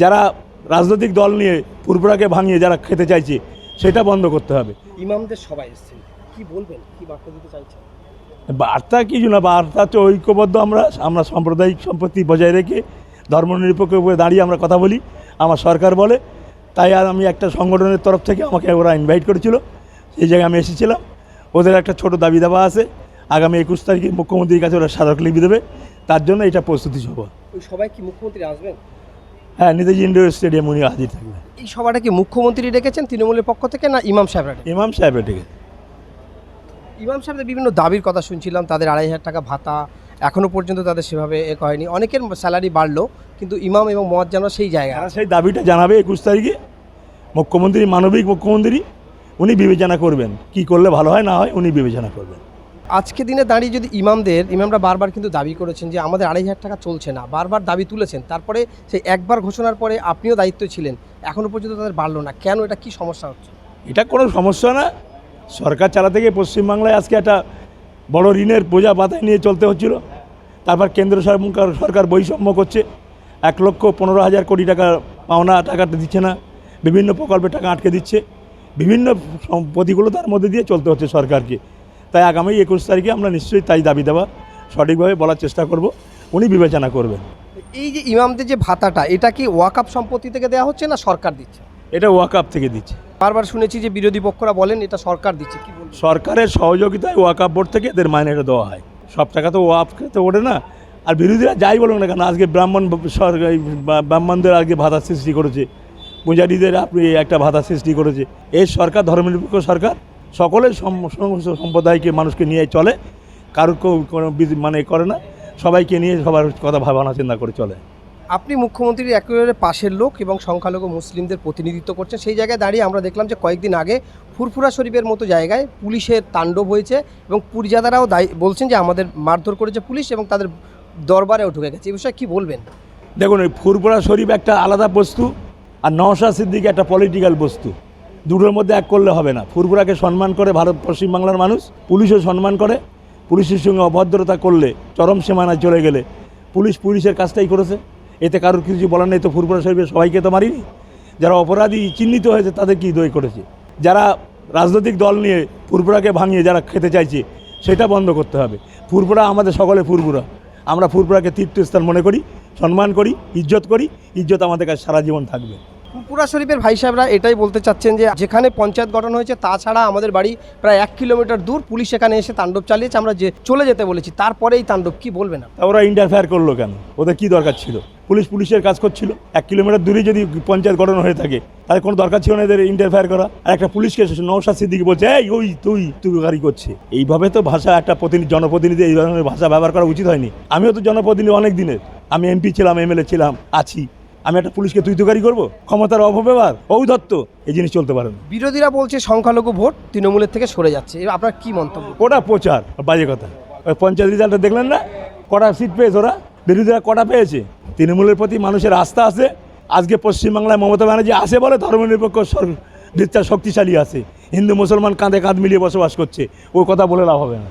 যারা রাজনৈতিক দল নিয়ে পুরপুরাকে ভাঙিয়ে যারা খেতে চাইছে সেটা বন্ধ করতে হবে। ইমামদের সবাই এসেছেন। কি বলবেন? কি বার্তা দিতে চাইছেন? বার্তা কিছু না বার্তা হচ্ছে ঐক্যবদ্ধ আমরা আমরা সাম্প্রদায়িক সম্পত্তি বজায় রেখে ধর্মনিরপেক্ষ উপরে দাঁড়িয়ে আমরা কথা বলি আমার সরকার বলে। তাই আর আমি একটা সংগঠনের তরফ থেকে আমাকে ওরা ইনভাইট করেছিল সেই জায়গায় আমি এসেছিলাম। ওদের একটা ছোট দাবি দাবা আছে আগামী একুশ তারিখে মুখ্যমন্ত্রীর কাছে ওরা স্মারকলিপি দেবে তার জন্য এটা প্রস্তুতি সভা। ওই সবাই কি মুখ্যমন্ত্রী আসবেন? হ্যাঁ নেতাজি ইন্ডোর স্টেডিয়াম উনি হাজির থাকবেন। এই সভাটা কি মুখ্যমন্ত্রী ডেকেছেন তৃণমূলের পক্ষ থেকে না ইমাম সাহেবরা ইমাম সাহেব এটিকে ইমাম সাহেবদের বিভিন্ন দাবির কথা শুনছিলাম তাদের আড়াই হাজার টাকা ভাতা এখনও পর্যন্ত তাদের সেভাবে এ হয়নি অনেকের স্যালারি বাড়লো কিন্তু ইমাম এবং মদ যেন সেই জায়গায় তারা সেই দাবিটা জানাবে একুশ তারিখে। মুখ্যমন্ত্রী মানবিক মুখ্যমন্ত্রী উনি বিবেচনা করবেন কি করলে ভালো হয় না হয় উনি বিবেচনা করবেন। আজকে দিনে দাঁড়িয়ে যদি ইমামদের, ইমামরা বারবার কিন্তু দাবি করেছেন যে আমাদের আড়াই হাজার টাকা চলছে না, বারবার দাবি তুলেছেন, তারপরে সেই একবার ঘোষণার পরে আপনিও দায়িত্ব ছিলেন এখনও পর্যন্ত তাদের বাড়লো না, কেন এটা কি সমস্যা হচ্ছে? এটা কোনো সমস্যা না, সরকার চালাতে গিয়ে পশ্চিমবাংলায় আজকে একটা বড় ঋণের বোঝা বাতায় নিয়ে চলতে হচ্ছিল, তারপর কেন্দ্র সরকার সরকার বৈষম্য করছে, এক লক্ষ পনেরো হাজার কোটি টাকা পাওনা টাকাটা দিচ্ছে না, বিভিন্ন প্রকল্পের টাকা আটকে দিচ্ছে, বিভিন্ন প্রতিকূলতার মধ্যে দিয়ে চলতে হচ্ছে সরকারকে। তাই আগামী একুশ তারিখে আমরা নিশ্চয়ই তাই দাবি দেওয়া সঠিকভাবে বলার চেষ্টা করব। উনি বিবেচনা করবেন। এই যে ইমামদের যে ভাতাটা এটা কি ওয়াকাপ সম্পত্তি থেকে দেওয়া হচ্ছে না সরকার দিচ্ছে? এটা ওয়াকাপ থেকে দিচ্ছে। বারবার শুনেছি যে বিরোধী পক্ষরা বলেন এটা সরকার দিচ্ছে কি সরকারের সহযোগিতায় ওয়াকাপ বোর্ড থেকে এদের মাইনেটা দেওয়া হয়। সব টাকা তো ওয়াকফে তো ওঠে না। আর বিরোধীরা যাই বলুন না কেন আজকে ব্রাহ্মণ সরকার ব্রাহ্মণদের আজকে ভাতা সৃষ্টি করেছে। পূজারীদের আপনি একটা ভাতা সৃষ্টি করেছে। এই সরকার ধর্মনিরপেক্ষ সরকার সমস্ত সম্প্রদায়কে মানুষকে নিয়ে চলে। কারোর কেউ কোনো মানে করে না। সবাইকে নিয়ে সবার কথা ভাবনা চিন্তা করে চলে। আপনি মুখ্যমন্ত্রীর একেবারে পাশের লোক এবং সংখ্যালঘু মুসলিমদের প্রতিনিধিত্ব করছেন। সেই জায়গায় দাঁড়িয়ে আমরা দেখলাম যে কয়েকদিন আগে ফুরফুরা শরীফের মতো জায়গায় পুলিশের তাণ্ডব হয়েছে এবং পুরজাদারাও দায়ী বলছেন যে আমাদের মারধর করেছে পুলিশ এবং তাদের দরবারেও ঢুকে গেছে। এই বিষয়ে কী বলবেন? দেখুন এই ফুরপুরা শরীফ একটা আলাদা বস্তু আর নওশা সিদ্দিক একটা পলিটিক্যাল বস্তু। দুটোর মধ্যে এক করলে হবে না। ফুরফুরাকে সম্মান করে ভারত পশ্চিমবাংলার মানুষ, পুলিশও সম্মান করে। পুলিশের সঙ্গে অভদ্রতা করলে চরম সীমানায় চলে গেলে পুলিশ পুলিশের কাজটাই করেছে। এতে কারোর কিছু বলার নেই, তো ফুরফুরা শরীফের সবাইকে তো মারিনি। যারা অপরাধী চিহ্নিত হয়েছে তাদের কি দই করেছে? যারা রাজনৈতিক দল নিয়ে ফুরফুরাকে ভাঙিয়ে যারা খেতে চাইছে, সেটা বন্ধ করতে হবে। ফুরফুরা আমাদের সকলে ফুরফুরা। আমরা ফুরফুরাকে তীর্থস্থান মনে করি, সম্মান করি, ইজ্জত করি। ইজ্জত আমাদের কাছে সারা জীবন থাকবে। ফুরফুরা শরীফের ভাই সাহেবরা এটাই বলতে চাচ্ছেন যে যেখানে পঞ্চায়েত গঠন হয়েছে তাছাড়া আমাদের বাড়ি প্রায় এক কিলোমিটার দূর পুলিশ এখানে এসে তাণ্ডব চালিয়েছে। আমরা যে চলে যেতে বলেছি তারপরে এই তাণ্ডব কি বলবে না? ওরা ইন্টারফেয়ার করল কেন? ওদের কি দরকার ছিল? পুলিশ পুলিশের কাজ করছিল। এক কিলোমিটার দূরে যদি পঞ্চায়েত গঠন হয়ে থাকে, তাহলে কোনো দরকার ছিল না এদের ইন্টারফেয়ার করা। আর একটা পুলিশকে নৌসাদ সিদ্দিকি বলছে, এই, ওই, তুই তুই গাড়ি করছে। এইভাবে তো ভাষা, একটা প্রতিনিধি, জনপ্রতিনিধি এই ধরনের ভাষা ব্যবহার করা উচিত হয়নি। আমিও তো জনপ্রতিনিধি অনেক দিনের। আমি এমপি ছিলাম এমএলএ ছিলাম, আছি। আমি একটা পুলিশকে তুই তুকারি করব ক্ষমতার অপব্যবহার ঔদত্ত এই জিনিস চলতে পারে না। বিরোধীরা বলছে সংখ্যালঘু ভোট তৃণমূলের থেকে সরে যাচ্ছে। এবার আপনার কি মন্তব্য? ওটা প্রচার বাজে কথা। ওই পঞ্চায়েত রেজাল্টটা দেখলেন না? কটা সিট পেয়েছে ওরা? বিরোধীরা কটা পেয়েছে? তৃণমূলের প্রতি মানুষের আস্থা আছে? আজকে পশ্চিমবাংলায় মমতা ব্যানার্জি আসে বলে ধর্মনিরপেক্ষ দিকটা শক্তিশালী আছে। হিন্দু মুসলমান কাঁধে কাঁধ মিলিয়ে বসবাস করছে। ওই কথা বলে লাভ হবে না।